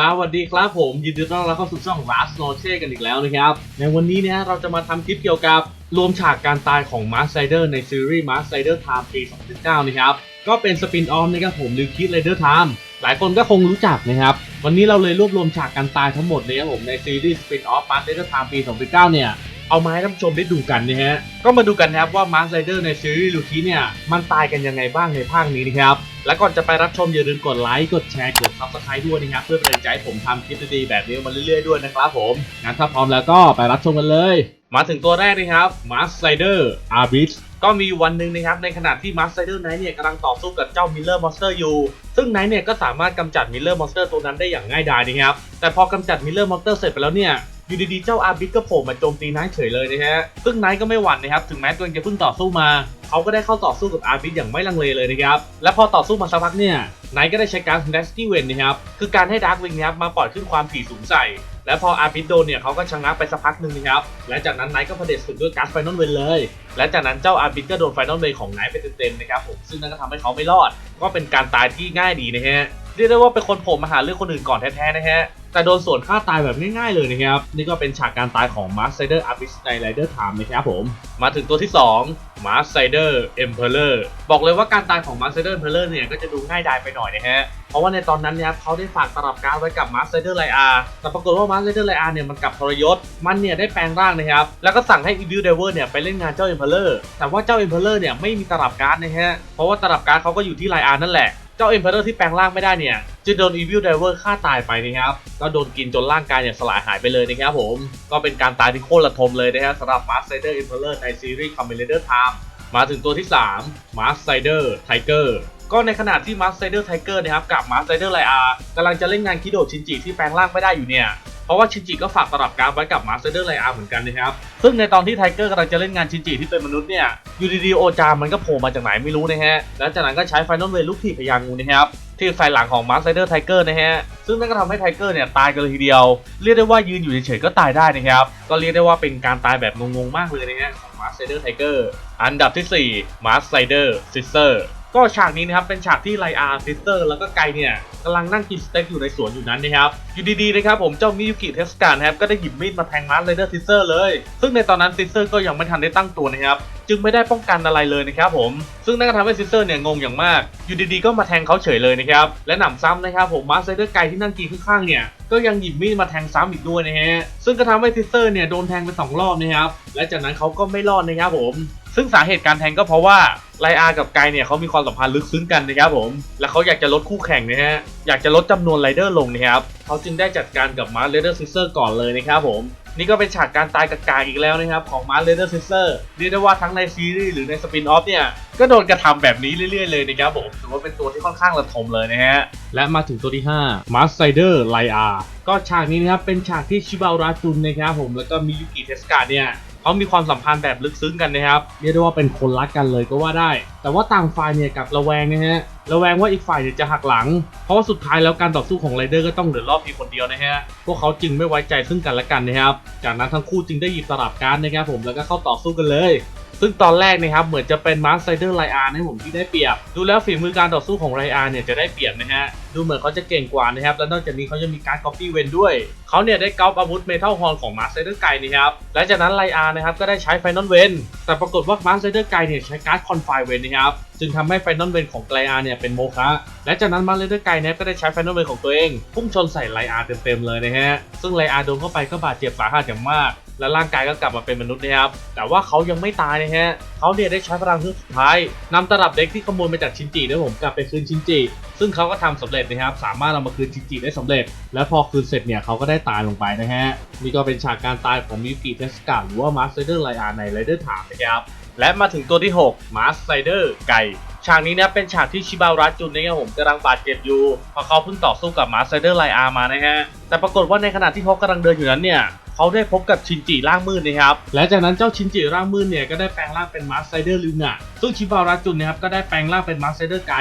สวัสดีครับผม ยินดีต้อนรับเข้าสู่ช่อง Last n o c h e กันอีกแล้วนะครับ ในวันนี้เนี่ยเราจะมาทำคลิปเกี่ยวกับ รวมฉากการตายของ Mask Rider ในซีรีส์ Mask Rider Time ปี 2019 นะครับ ก็เป็นสปินออฟนะครับผมลิวคิดไรเดอร์ไทม์หลายคนก็คงรู้จักนะครับ วันนี้เราเลยรวบรวมฉากการตายทั้งหมดนะครับผมในซีรีส์สปินออฟ Mask Rider Time ปี 2019 เนี่ย เอามาให้ท่านผู้ชมได้ดูกันนะฮะก็มาดูกันนะครับว่า Mask Rider ในซีรีส์ลูคีเนี่ยมันตายกันยังไงบ้างในภาคนี้นะครับและก่อนจะไปรับชมอย่าลืมกดไลค์กดแชร์กด Subscribe ด้วยนะครับเพื่อเป็นกำลังใจให้ผมทำคลิปดีๆแบบนี้มาเรื่อยๆด้วยนะครับผมงั้นถ้าพร้อมแล้วก็ไปรับชมกันเลย มาถึงตัวแรกนะครับ Mask Rider Abyss ก็มีวันหนึ่งนะครับในขณะที่ Mask Rider Knight เนี่ยกำลังต่อสู้กับเจ้า Miller Monster อร์อยู่ซึ่ง Knight เนี่ยก็สามารถกำจัด Miller Monster ตัวนั้นได้อย่างง่ายดายนะครับแต่พอกำจัด Miller Monster เสร็จไปแล้วเนี่ย อยู่ดีๆ เจ้าอาบิสก็โผล่มาโจมตีไนท์เฉยเลยนะฮะ ซึ่งไนท์ก็ไม่หวั่นนะครับ ถึงแม้ตัวเองจะเพิ่งต่อสู้มา เขาก็ได้เข้าต่อสู้กับอาบิสอย่างไม่ลังเลเลยนะครับ และพอต่อสู้มาสักพักเนี่ย ไนท์ก็ได้ใช้การ d a s t y w i n นนะครับ คือการให้ดาร์กวิงนะครับมาปล่อยขึ้นความถี่สูงใส่และพออาบิสโดนเนี่ยเขาก็ชะงักไปสักพักหนึ่งนะครับ และจากนั้นไนท์ก็เผด็จศึกด้วยการไฟนอลเวนเลย และจากนั้นเจ้าอาบิสก็โดนไฟนอลเวนของไนท์ไปเต็มๆนะครับผม ซึ่งนั่นก็ทำให้เขาไม่รอด ก็เป็นการตายที่ง่ายดีนะฮะ เรียกได้ว่าเป็นคนโผล่มาหาเรื่องคนอื่นก่อนแท้ๆนะฮะ แต่โดนสวนฆ่าตายแบบง่ายๆเลยนะครับ นี่ก็เป็นฉากการตายของ Mask Rider Abyss ใน Rider Time นะครับผม มาถึงตัวที่2 Mask Rider Emperor บอกเลยว่าการตายของ Mask Rider Emperor เนี่ยก็จะดูง่ายดายไปหน่อยนะฮะ เพราะว่าในตอนนั้นเนี่ยเขาได้ฝากตลับการไว้กับ Mask Rider l i a แต่ปรากฏว่า Mask Rider l i a เนี่ยมันกลับทรยศ มันเนี่ยได้แปลงร่างนะครับ แล้วก็สั่งให้ Evil Driver เนี่ยไปเล่นงานเจ้า Emperor แต่ว่าเจ้า Emperor เนี่ยไม่มีตลับการนะฮะ เพราะว่าตลับการเขาก็อยู่ที่ l i a นั่นแหละ เจ้าอินเฟอร์เนอร์ที่แปลงร่างไม่ได้เนี่ยจะโดนอีวิลไดเวอร์ฆ่าตายไปนะครับก็โดนกินจนร่างกายเนี่ยสลายหายไปเลยนะครับผม ก็เป็นการตายที่โคตรระทมเลยนะครับสำหรับมาร์สไซเดอร์อินเฟอร์เนอร์ในซีรีส์คอมเมดี้เดอร์ไทม์มาถึงตัวที่3 Mask Rider Tiger ก็ในขณะที่มาร์สไซเดอร์ไทเกอร์นะครับกับมาร์สไซเดอร์ไลอาร์กำลังจะเล่นงานคิโดชินจิที่แปลงร่างไม่ได้อยู่เนี่ย เพราะว่าชินจิก็ฝากตลับการไว้กับ Mask Rider l i a เหมือนกันนะครับ ซึ่งในตอนที่ไทเกอร์กำลังจะเล่นงานชินจิที่เป็นมนุษย์เนี่ยยู่ดีโอจามันก็โผล่มาจากไหนไม่รู้นะฮะแล้วจากนั้นก็ใช้ไฟนอลเวลูกถีบพยางงูนะครับที่ใส่หลังของมาร์ไซเดอร์ไทเกอร์นะฮะซึ่งนั่นก็ทำให้ไทเกอร์เนี่ยตายกันเลยทีเดียว เรียกได้ว่ายืนอยู่เฉยๆก็ตายได้นะครับก็เรียกได้ว่าเป็นการตายแบบงงๆมากเลยนะฮะของมาร์ไซเดอร์ไทเกอร์อันดับที่4มาร์ไซเดอร์ซิสเตอร์ ก็ฉากนี้นะครับเป็นฉากที่ไลอาร์ซิสเตอร์แล้วก็ไกเนี่ยกำลังนั่งกินสเต็กอยู่ในสวนอยู่นั้นนะครับอยู่ดีๆนะครับผมเจ้ามิยุกิเทสการนะครับก็ได้หยิบมีดมาแทงมาร์ไรเดอร์ซิสเตอร์เลย ซึ่งในตอนนั้นซิสเตอร์ก็ยังไม่ทันได้ตั้งตัวนะครับ จึงไม่ได้ป้องกันอะไรเลยนะครับผม ซึ่งนั่นก็ทำให้ซิสเตอร์เนี่ยงงอย่างมาก อยู่ดีๆก็มาแทงเขาเฉยเลยนะครับ และหนำซ้ำนะครับผมมาร์ไรเดอร์ไกที่นั่งกินข้างๆเนี่ยก็ยังหยิบมีดมาแทงซ้ำอีกด้วยนะฮะซึ่งก็ทำให้ซิสเตอร์เนี่ยโดนแทงไปสองรอบนะครับและจากนั้นเขาก็ไม่รอดนะครับผม ซึ่งสาเหตุการแทงก็เพราะว่าไลอากับไกเนี่ยเขามีความสัมพันธ์ลึกซึ้งกันนะครับผม และเขาอยากจะลดคู่แข่งนะฮะ อยากจะลดจำนวนไรเดอร์ลงนะครับ เขาจึงได้จัดการกับมาร์เ a เดอร์ซิสเตอร์ก่อนเลยนะครับผม นี่ก็เป็นฉากการตายกากาอีกแล้วนะครับ ของมาร์เ a เดอร์ซิสเตอร์เรียกได้ว่าทั้งในซีรีส์หรือในสปินออฟเนี่ย ก็โดนกระทำแบบนี้เรื่อย ๆ เลยนะครับผม ถือว่าเป็นตัวที่ค่อนข้างระทมเลยนะฮะ และมาถึงตัวที่5 Mask Rider l i a ก็ฉากนี้นะครับเป็นฉากที่ชิบาราจุนนะครับผมแล้วก็มิยุกิเทสกาเนี่ย เขามีความสัมพันธ์แบบลึกซึ้งกันนะครับเรียกได้ว่าเป็นคนรักกันเลยก็ว่าได้ แต่ว่าต่างฝ่ายเนี่ยกับระแวงนะฮะระแวงว่าอีกฝ่ายเนี่ยจะหักหลัง เพราะว่าสุดท้ายแล้วการต่อสู้ของไรเดอร์ก็ต้องเหลือรอบเพียงคนเดียวนะฮะพวกเขาจึงไม่ไว้ใจซึ่งกันและกันนะครับจากนั้นทั้งคู่จึงได้หยิบตลับการ์ดนะครับผมแล้วก็เข้าต่อสู้กันเลย ซึ่งตอนแรกนะครับเหมือนจะเป็นมาร์ r ไ i เดอร์ไลอาร์นะผมที่ได้เปรียบ ดูแล้วฝีมือการต่อสู้ของไรอาร์เนี่ยจะได้เปรียบนะฮะ ดูเหมือนเขาจะเก่งกว่านะครับ และนอกจากนี้เขายังมีการก๊อปปี้เวนด้วย เขาเนี่ยได้ก๊อปอาวุธเมทัลฮอร์นของมาร์ r ไ i เดอร์ไก่นะครับ และจากนั้นไลอาร์นะครับก็ได้ใช้ไฟนอลเวนแต่ปรากฏว่ามาร์ r ไ i เดอร์ไก่เนี่ยใช้การ์ดคอนไฟเวนนะครับ จึงทำให้ไฟนอลเวนของไลอาร์เนี่ยเป็นโมฆะ และจากนั้นมาร์ r ไ i เดอร์ไก่เนี่ยก็ได้ใช้ไฟนอลเวนของตัวเองพุ่งชนใส่ไลอาร์เต็มๆเลยนะฮะ ซึ่งไลอาร์โดนเข้าไปก็บาดเจ็บสาหัสอย่างมาก และร่างกายก็กลับมาเป็นมนุษย์นะครับ แต่ว่าเขายังไม่ตายนะฮะเขาเนี่ยได้ใช้พลังเครื่อสุดท้ายนำตลับเด็กที่ขโมยมาจากชินจินะผมกลับไปคืนชินจิ ซึ่งเขาก็ทำสำเร็จนะครับ สามารถเอามาคืนชินจิได้สำเร็จ และพอคืนเสร็จเนี่ยเขาก็ได้ตายลงไปนะฮะ นี่ก็เป็นฉากการตายของมิยุกิเทสกาหรือว่ามาสเตอร์ไลอาในไรเดอร์ถามนะครับ และมาถึงตัวที่ 6มาสไ i เดอร์ไก่ ฉากนี้เนี่ยเป็นฉากที่ชิบาระจุนนะครับผมกำลังบาดเจ็บอยู่เพราะเขาเพิ่งต่อสู้กับมาสเตอร์ไลอามานะฮะแต่ปรากฏว่าในขณะที่เขากำลังเดินอยู่นั้นเนี่ยเขาได้พบกับชินจิร่างมืดนะครับและจากนั้นเจ้าชินจิร่างมืดเนี่ยก็ได้แปลงร่างเป็นมาสไ i เดอร์ลิวงะซึ่งชิบาระจุนนะครับก็ได้แปลงร่างเป็นมาสไ i เดอร์ไก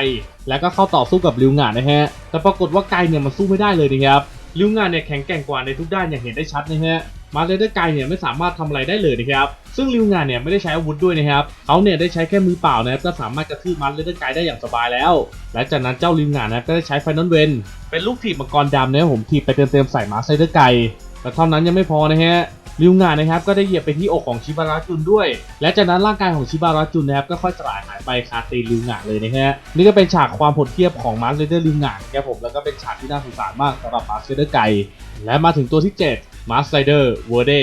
แล้วก็เข้าต่อสู้กับลิวงะนะฮะแต่ปรากฏว่าไกเนี่ยมันสู้ไม่ได้เลยนะครับลิวงานเนี่ยแข็งแกร่งกว่าในทุกด้านอย่างเห็นได้ชัดนะฮะ มาเลเดอร์ไกเนี่ยไม่สามารถทำอะไรได้เลยนะครับซึ่งริวงานเนี่ยไม่ได้ใช้อาวุธด้วยนะครับเขาเนี่ยได้ใช้แค่มือเปล่านะครับก็สามารถกระทืบมาเลเดอร์ไกได้อย่างสบายแล้วและจากนั้นเจ้าริวงานนะก็ได้ใช้ไฟนอลเวนเป็นลูกถีบมังกรดำนะครับผมถีบไปเต็มๆใส่มาเลเดอร์ไกแต่เท่านั้นยังไม่พอนะฮะริวงานนะครับก็ได้เหยียบไปที่อกของชิบาระจุนด้วย และจากนั้นร่างกายของชิบาระจุนนะครับก็ค่อยสลายหายไปคาตีริวงานเลยนะฮะนี่ก็เป็นฉากความโหดเทียบของมาร์เรเดอร์ริวงานครับผมแล้วก็เป็นฉากที่น่าสงสารมากสำหรับมาร์เรเดอร์ไกและมาถึงตัวที่ 7 มาร์เรเดอร์เวอร์เด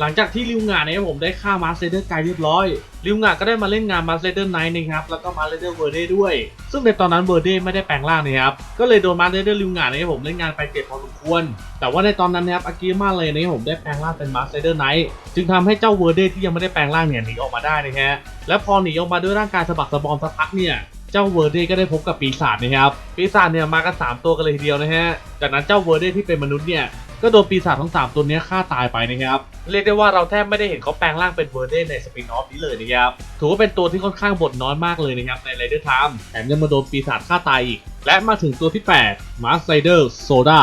หลังจากที่ริวงานนะครับผมได้ฆ่ามาร์เรเดอร์ไกเรียบร้อย ริวงานก็ได้มาเล่นงานมาร์เรเดอร์ไนท์นะครับ แล้วก็มาร์เรเดอร์เวอร์เดด้วย ซึ่งในตอนนั้นเวอร์เดไม่ได้แปลงร่างนะครับ ก็เลยโดนมาร์เรเดอร์ริวงานนะครับผมเล่นงานไปเจ็บพอสมควร แต่ว่าในตอนนั้นนะครับอากิมาเลยนะครับผมได้แปลงร่างเป็นมาร์เรเดอร์ไนท์จึงทำให้เจ้าเวอร์เดที่ยังไม่ได้แปลงร่างเนี่ยหนีออกมาได้นะฮะ และพอหนีออกมาด้วยร่างกายสะบักสะบอมสักพักเนี่ยเจ้าเวอร์เดก็ได้พบกับปีศาจนะครับ ปีศาจเนี่ยมากัน3ตัวกันเลยทีเดียวนะฮะ จากนั้นเจ้าเวอร์เดที่เป็นมนุษย์เนี่ย ก็โดนปีศาจทั้ง 3 ตัวนี้ฆ่าตายไปนะครับ เรียกได้ว่าเราแทบไม่ได้เห็นเขาแปลงร่างเป็นเวอร์เดในสปินออฟนี้เลยนะครับ ถือว่าเป็นตัวที่ค่อนข้างบทน้อยมากเลยนะครับในไรเดอร์ไทม์แถมยังมาโดนปีศาจฆ่าตายอีก และมาถึงตัวที่ 8 มาร์ไซเดอร์โซดา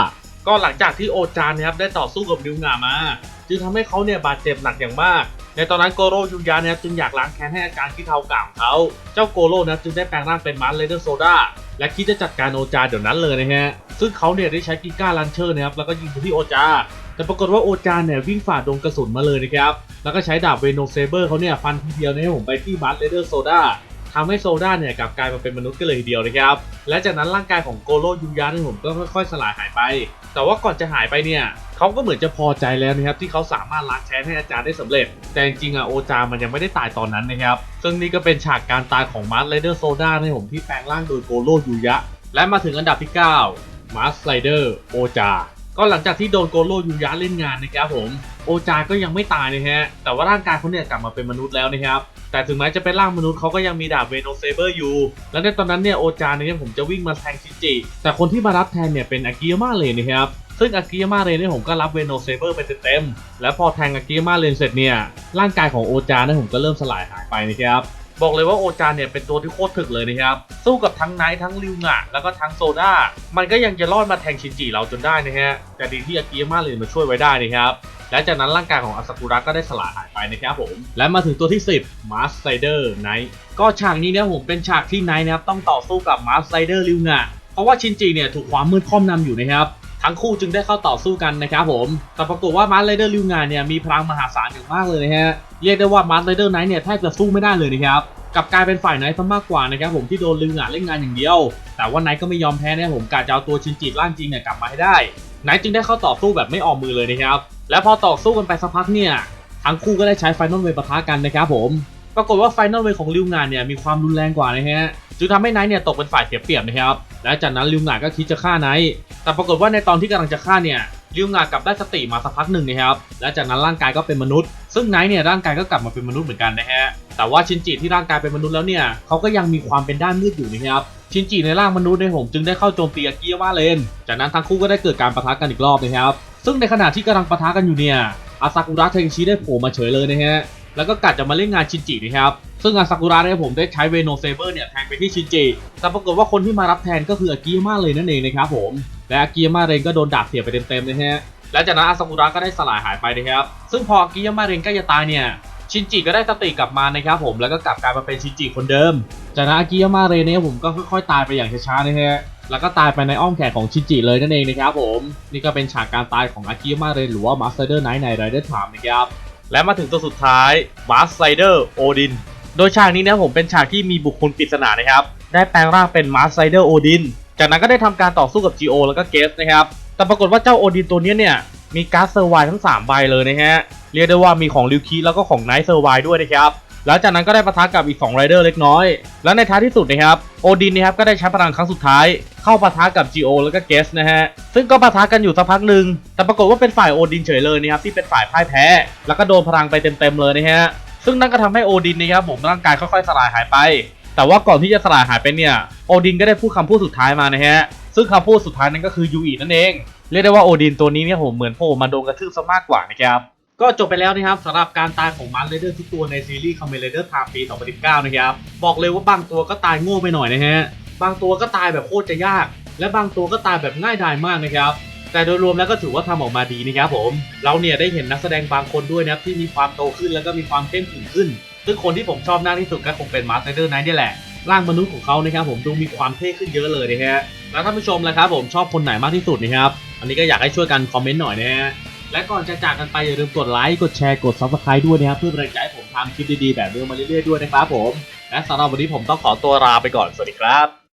ก็หลังจากที่โอจานนะครับได้ต่อสู้กับนิวงามา จึงทำให้เขาเนี่ยบาดเจ็บหนักอย่างมาก ในตอนนั้นโกโรยูยะนะครับจึงอยากล้างแค้นให้อาการที่เทากล่าวเขา เจ้าโกโรนะจึงได้แปลงร่างเป็นมาร์เลเดอร์โซดาและคิดจะจัดการโอจาเดี๋ยวนั้นเลยนะฮะ ซึ่งเขาเนี่ยได้ใช้กิก้าลันเชอร์นะครับแล้วก็ยิงไปที่โอจา แต่ปรากฏว่าโอจาเนี่ยวิ่งฝ่าดงกระสุนมาเลยนะครับ แล้วก็ใช้ดาบเวโนเซเบอร์เขาเนี่ยฟันทีเดียวนะครับผมไปที่มาร์เลเดอร์โซดา ทำให้โซดาเนี่ยกลับกลายมาเป็นมนุษย์กันเลยทีเดียวนะครับ และจากนั้นร่างกายของโกโรยูยะเนี่ยผมก็ค่อยๆสลายหายไป แต่ว่าก่อนจะหายไปเนี่ยเขาก็เหมือนจะพอใจแล้วนะครับที่เขาสามารถล้างแค้นให้อาจารย์ได้สำเร็จ แต่จริงๆอะโอจามันยังไม่ได้ตายตอนนั้นนะครับ ซึ่งนี่ก็เป็นฉากการตายของมาร์ r ไรเดอร์โซดาในผมที่แปลงร่างโดยโกโรยูยะ และมาถึงอันดับที่ 9 มาร์ r ไรเดอร์โอจาก็หลังจากที่โดนโกโรยูยะเล่นงานนะครับผมโอจาก็ยังไม่ตายนะฮะแต่ว่าร่างกายเขาเนี่ยกลับมาเป็นมนุษย์แล้วนะครับ แต่ถึงแม้จะเป็นร่างมนุษย์เขาก็ยังมีดาบเวโนเซเบอร์อยู่ และในตอนนั้นเนี่ยโอจาเนี่ยผมจะวิ่งมาแทงชิจิ แต่คนที่มารับแทนเนี่ยเป็นอากิยาม่าเลนนะครับซึ่งอากิยาม่าเรนเนี่ยผมก็รับเวโนเซเบอร์ไปเต็มๆ และพอแทงอากิยาม่าเรนเสร็จเนี่ย ร่างกายของโอจาเนี่ยผมก็เริ่มสลายหายไปนะครับ บอกเลยว่าโอจานเนี่ยเป็นตัวที่โคตรถึกเลยนะครับ สู้กับทั้งไนท์ทั้งริวงะแล้วก็ทั้งโซดามันก็ยังจะรอดมาแทงชินจิเราจนได้นะฮะแต่ดีที่อากิยาม่าเลยมาช่วยไว้ได้นะครับและจากนั้นร่างกายของอาซากุระก็ได้สลายหายไปนะครับผม และมาถึงตัวที่ 10 Mars Rider Knight ก็ฉากนี้เนี่ยผมเป็นฉากที่ไนท์นะครับต้องต่อสู้กับ Mars Rider ริวงะเพราะว่าชินจิเนี่ยถูกความมืดครอบนำอยู่นะครับ ทั้งคู่จึงได้เข้าต่อสู้กันนะครับผม แต่ปรากฏว่ามาร์ไรเดอร์ลิวงานเนี่ยมีพลังมหาศาลอย่างมากเลยนะฮะ เรียกได้ว่ามาร์ไรเดอร์ไนท์เนี่ยแทบจะสู้ไม่ได้เลยนะครับกลับกลายเป็นฝ่ายไนท์ซะมากกว่านะครับผมที่โดนลิวงานเล่นงานอย่างเดียว แต่ว่าไนท์ก็ไม่ยอมแพ้นะครับผมกะจะเอาตัวชินจิร่างจริงเนี่ยกลับมาให้ได้ ไนท์จึงได้เข้าต่อสู้แบบไม่ออมมือเลยนะครับ และพอต่อสู้กันไปสักพักเนี่ย ทั้งคู่ก็ได้ใช้ไฟนอลเวย์ปะทะกันนะครับผมปรากฏว่าไฟนอลเวย์ของลิวงานเนี่ยมีความรุนแรงกว่านะฮะจึงทำให้ไนท์เนี่ยตกเป็นฝ่ายเสียเปรียบนะครับ และจากนั้นลิวงาก็คิดจะฆ่าไนท์แต่ปรากฏว่าในตอนที่กำลังจะฆ่าเนี่ยลิวงากลับได้สติมาสักพักหนึ่งนะครับ และจากนั้นร่างกายก็เป็นมนุษย์ ซึ่งไนท์เนี่ยร่างกายก็กลับมาเป็นมนุษย์เหมือนกันนะฮะ แต่ว่าชินจิที่ร่างกายเป็นมนุษย์แล้วเนี่ยเขาก็ยังมีความเป็นด้านมืดอยู่นะครับ ชินจิในร่างมนุษย์เนี่ยผมจึงได้เข้าโจมตีอากิยาว่าเลน จากนั้นทั้งคู่ก็ได้เกิดการปะทะกันอีกรอบนะครับ ซึ่งในขณะที่กำลังปะทะกันอยู่เนี่ยอาซากุระเทงชิได้โผล่มาเฉยเลยนะฮะ แล้วก็กัดจะมาเล่นงานชินจินะครับซึ่งอาซากุระเนี่ยผมได้ใช้เวโนเซเบอร์เนี่ยแทงไปที่ชินจิ แต่ปรากฏว่าคนที่มารับแทนก็คืออากิยาม่าเลยนั่นเองนะครับผม และอากิยาม่าเรนก็โดนดาบเสียไปเต็มๆนะฮะ และจากนั้นอาซากุระก็ได้สลายหายไปนะครับ ซึ่งพออากิยาม่าเรนใกล้จะตายเนี่ย ชินจิก็ได้สติกลับมานะครับผม แล้วก็กลับกลายมาเป็นชินจิคนเดิม จากนั้นอากิยาม่าเรนเนี่ยผมก็ค่อยๆตายไปอย่างช้าๆนะฮะ แล้วก็ตายไปในอ้อมแขนของชินจิเลยนั่นเองนะครับผม นี่ก็เป็นฉากการตายของอากิยาม่าเรนหรือว่ามาสเตอร์ไนท์ในไรเดอร์ไทม์นะครับ และมาถึงตัวสุดท้ายมาร์สไ r เดอร์โอดินโดยฉากนี้นะผมเป็นฉากที่มีบุคคลปริศนานะครับ ได้แปลงร่างเป็นมาร์สไ r เดอร์โอดินจากนั้นก็ได้ทำการต่อสู้กับ G.O แล้วก็เกสนะครับ แต่ปรากฏว่าเจ้าโอดินตัวนี้เนี่ย มีการ์ดเซอร์ไวทั้ง 3 ใบเลยนะฮะ เรียกได้ว่ามีของลิวคีแล้วก็ของไนท์เซอร์ไวด้วยนะครับแล้วจากนั้นก็ได้ปะทะกับอีก2ไรเดอร์เล็กน้อย แล้วในท้ายที่สุดนะครับ โอดินนะครับก็ได้ใช้พลังครั้งสุดท้าย เข้าปะทะกับ G.O แล้วก็เกสนะฮะ ซึ่งก็ปะทะกันอยู่สักพักหนึ่งแต่ปรากฏว่าเป็นฝ่ายโอดินเฉยเลยนะครับที่เป็นฝ่ายพ่ายแพ้ แล้วก็โดนพลังไปเต็มๆเลยนะฮะ ซึ่งนั่นก็ทำให้โอดินนะครับผมร่างกายค่อยๆสลายหายไป แต่ว่าก่อนที่จะสลายหายไปเนี่ยโอดินก็ได้พูดคำพูดสุดท้ายมานะฮะ ซึ่งคำพูดสุดท้ายนั้นก็คือยูอินั่นเอง เรียกได้ว่าโอดินตัวนี้เนี่ยผมเหมือนโผล่มาโดนกระทืบซะมากกว่านะครับก็จบไปแล้วนะครับสำหรับการตายของมารเรเดอร์ทุกตัวในซีรีส์คอมเมนเดอร์ไทม์ปี 2019 นะครับ บอกเลยว่าบางตัวก็ตายโง่ไปหน่อยนะฮะ บางตัวก็ตายแบบโคตรจะยาก และบางตัวก็ตายแบบง่ายดายมากนะครับ แต่โดยรวมแล้วก็ถือว่าทำออกมาดีนะครับผม เราเนี่ยได้เห็นนักแสดงบางคนด้วยนะครับที่มีความโตขึ้นแล้วก็มีความเข้มขึงขึ้น ซึ่งคนที่ผมชอบมากที่สุดก็คงเป็นมาสเตอร์ไนท์นี่แหละร่างมนุษย์ของเขานะครับผมดูมีความเท่ขึ้นเยอะเลยนะฮะแล้วท่านผู้ชมล่ะครับผมชอบคนไหนมากที่สุดนะครับอันนี้ก็อยากให้ช่วยกันคอมเมนต์หน่อยนะฮะและก่อนจะจากกันไปอย่าลืมกดไลค์กดแชร์กด subscribe ด้วยนะครับเพื่อเป็นแรงใจให้ผมทำคลิปดีๆแบบนี้มาเรื่อยๆด้วยนะครับผมและสำหรับวันนี้ผมต้องขอตัวลาไปก่อนสวัสดีครับ